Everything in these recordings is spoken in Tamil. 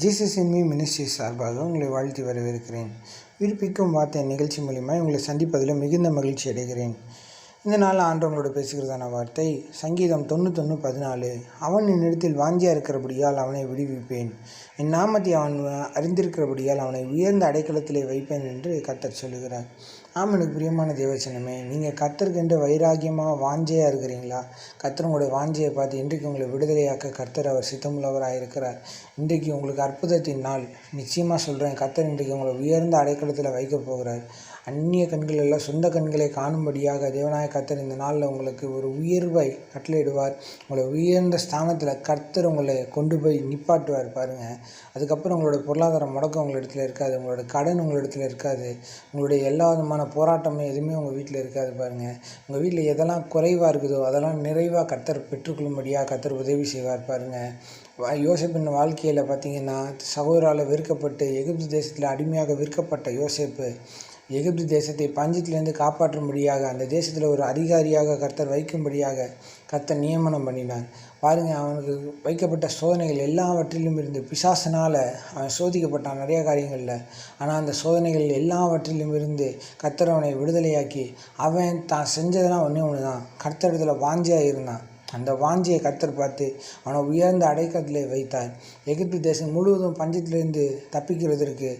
ஜீசஸ் இன் மீ மினிஸ்ட்ரி சார்பாக உங்களை வாழ்த்தி வரவேற்கிறேன். விருப்பிக்கும் வார்த்தை நிகழ்ச்சி மூலிமா உங்களை சந்திப்பதில் மிகுந்த மகிழ்ச்சி அடைகிறேன். இந்த நாள் ஆண்டவங்களோட பேசுகிறதான வார்த்தை சங்கீதம் தொண்ணூத்தொன்று பதினாலு அவன் என்னிடத்தில் வாஞ்சியாக இருக்கிறபடியால் அவனை விடுவிப்பேன். என் நாமத்தை அவன் அறிந்திருக்கிறபடியால் அவனை உயர்ந்த அடைக்கலத்திலே வைப்பேன் என்று கத்தர் சொல்லுகிறார். ஆம் எனக்கு பிரியமான தேவச்சனமே நீங்கள் கத்தருக்கென்று வைராக்கியமாக வாஞ்சையாக இருக்கிறீங்களா? கர்த்தர் உங்களுடைய வாஞ்சையை பார்த்து இன்றைக்கு உங்களை விடுதலையாக்க கர்த்தர் அவர் சித்தமுள்ளவராக இருக்கிறார். இன்றைக்கு உங்களுக்கு அற்புதத்தின் நாள். நிச்சயமாக சொல்கிறேன் கத்தர் இன்றைக்கு உங்களை உயர்ந்த அடைக்கலத்தில் வைக்கப் போகிறார். அந்நிய கண்கள் எல்லாம் சொந்த கண்களை காணும்படியாக தேவநாய கத்தர் இந்த நாளில் உங்களுக்கு ஒரு உயர்வை கட்டளையிடுவார். உங்களை உயர்ந்த ஸ்தானத்தில் கர்த்தர் உங்களை கொண்டு போய் நிப்பாட்டுவார் பாருங்கள் அதுக்கப்புறம் உங்களோட பொருளாதார முடக்கம் உங்களிடத்தில் இருக்காது உங்களோட கடன் உங்களிடத்தில் இருக்காது. உங்களுடைய எல்லா விதமான போராட்டமே எதுவுமே உங்கள் வீட்டில் இருக்காது பாருங்கள் உங்கள் வீட்டில் எதெல்லாம் குறைவாக இருக்குதோ அதெல்லாம் நிறைவாக கத்தர் பெற்றுக்கொள்ளும்படியாக கத்தர் உதவி செய்வார் பாருங்கள் யோசேப்பின் வாழ்க்கையில் பார்த்தீங்கன்னா சகோதரால் வெறுக்கப்பட்டு எகிப்து தேசத்தில் அடிமையாக விற்கப்பட்ட யோசேப்பு எகிப்து தேசத்தை பஞ்சத்திலிருந்து காப்பாற்றும்படியாக அந்த தேசத்தில் ஒரு அதிகாரியாக கர்த்தர் வைக்கும்படியாக கர்த்தர் நியமனம் பண்ணினார். பாருங்கள் அவனுக்கு வைக்கப்பட்ட சோதனைகள் எல்லாவற்றிலும் இருந்து பிசாசனால் அவன் சோதிக்கப்பட்டான் நிறைய காரியங்களில். ஆனால் அந்த சோதனைகள் எல்லாவற்றிலும் இருந்து கர்த்தர் அவனை விடுதலையாக்கி அவன் தான் செஞ்சதெல்லாம் ஒன்றே ஒன்று தான் கர்த்தரிடத்தில் வாஞ்சியாக இருந்தான். அந்த வாஞ்சியை கர்த்தர் பார்த்து அவனை உயர்ந்த அடைக்கத்திலே வைத்தார். எகிப்து தேசம் முழுவதும் பஞ்சத்திலிருந்து தப்பிக்கிறதற்கு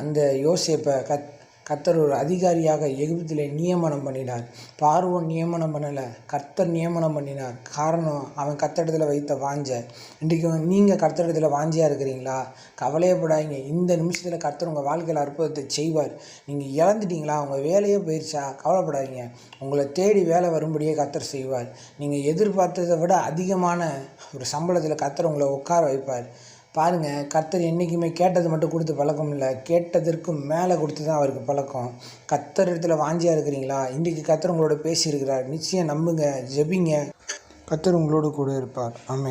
அந்த யோசிப்பை கத் கர்த்தர் ஒரு அதிகாரியாக எகிப்திலே நியமனம் பண்ணினார். பார்வன் நியமனம் பண்ணலை. கர்த்தர் நியமனம் பண்ணினார். காரணம் அவன் கர்த்தரிடத்தில் வைத்த வாஞ்சை. இன்றைக்கு நீங்கள் கர்த்தடத்தில் வாஞ்சியாக இருக்கிறீங்களா? கவலையப்படாதீங்க. இந்த நிமிஷத்தில் கர்த்தர் உங்கள் வாழ்க்கையில் அற்புதத்தை செய்வார். நீங்கள் இழந்துட்டீங்களா? உங்கள் வேலையே போயிடுச்சா கவலைப்படாதீங்க. உங்களை தேடி வேலை வரும்படியே கர்த்தர் செய்வார். நீங்கள் எதிர்பார்த்ததை விட அதிகமான ஒரு சம்பளத்தில் கர்த்தர் உங்களை உட்கார வைப்பார். பாருங்கள் கர்த்தர் என்றைக்குமே கேட்டது மட்டும் கொடுத்து பழக்கம் இல்லை. கேட்டதற்கு மேலே கொடுத்து தான் அவருக்கு பழக்கம். கர்த்தர் இடத்துல வாஞ்சியாக இருக்கிறீங்களா? இன்றைக்கி கர்த்தர் உங்களோட பேசியிருக்கிறார். நிச்சயம் நம்புங்க ஜெபிங்க. கர்த்தர் உங்களோடு கூட இருப்பார். ஆமே